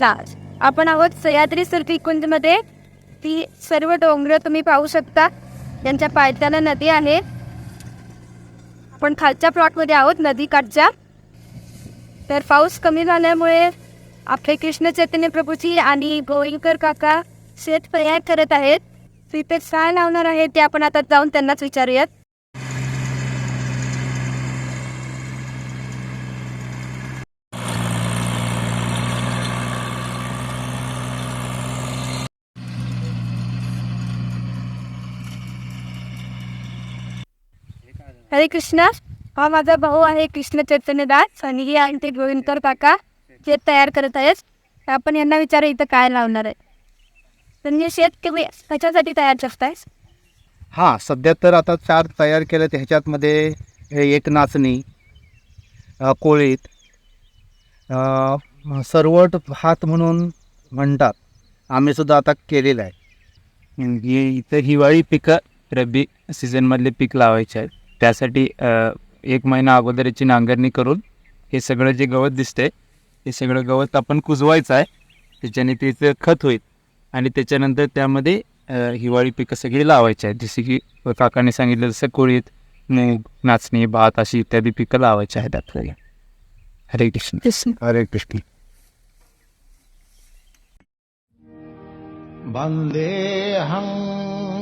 कृष्णा आपण आहोत सह्याद्री कुंजमध्ये. ती सर्व डोंगर तुम्ही पाहू शकता. त्यांच्या पायथ्याला नदी आहे. आपण खालच्या प्लॉटमध्ये आहोत नदीकाठच्या तर पाऊस कमी झाल्यामुळे आपले कृष्ण चैतन्य प्रभूजी आणि गोविंकर काका शेत तयार करत आहेत. तिथे काय लावणार आहे ते आपण आता जाऊन त्यांनाच विचारूयात. हरे कृष्णा. हा माझा भाऊ आहे कृष्ण चैतन्यदास आणि ही आहे ते गोविंदकर काका जे तयार करत आहेत. आपण यांना विचार इथं काय लावणार आहे. तर हे शेत कमी कशासाठी तयार करताय हां सध्या तर आता चार तयार केले ह्याच्यातमध्ये एक नाचणी कोळीत सर्वट सरवट हात म्हणून म्हणतात. आम्ही सुद्धा आता केलेलं आहे. इथं हिवाळी पिकं रब्बी सीझनमधले पीक लावायचे आहेत. त्यासाठी एक महिना अगोदर याची नांगरणी करून हे सगळं जे गवत दिसतंय हे सगळं गवत आपण कुजवायचं आहे. त्याच्याने त्याचं खत होईल. आणि त्याच्यानंतर त्यामध्ये हिवाळी पिकं सगळी लावायची आहेत. जसे की काकाने सांगितलं जसं कोळीत मूग नाचणी भात अशी इत्यादी पिकं लावायची आहेत आपल्याला. हरे कृष्ण. हरे कृष्ण. वन्देऽहम्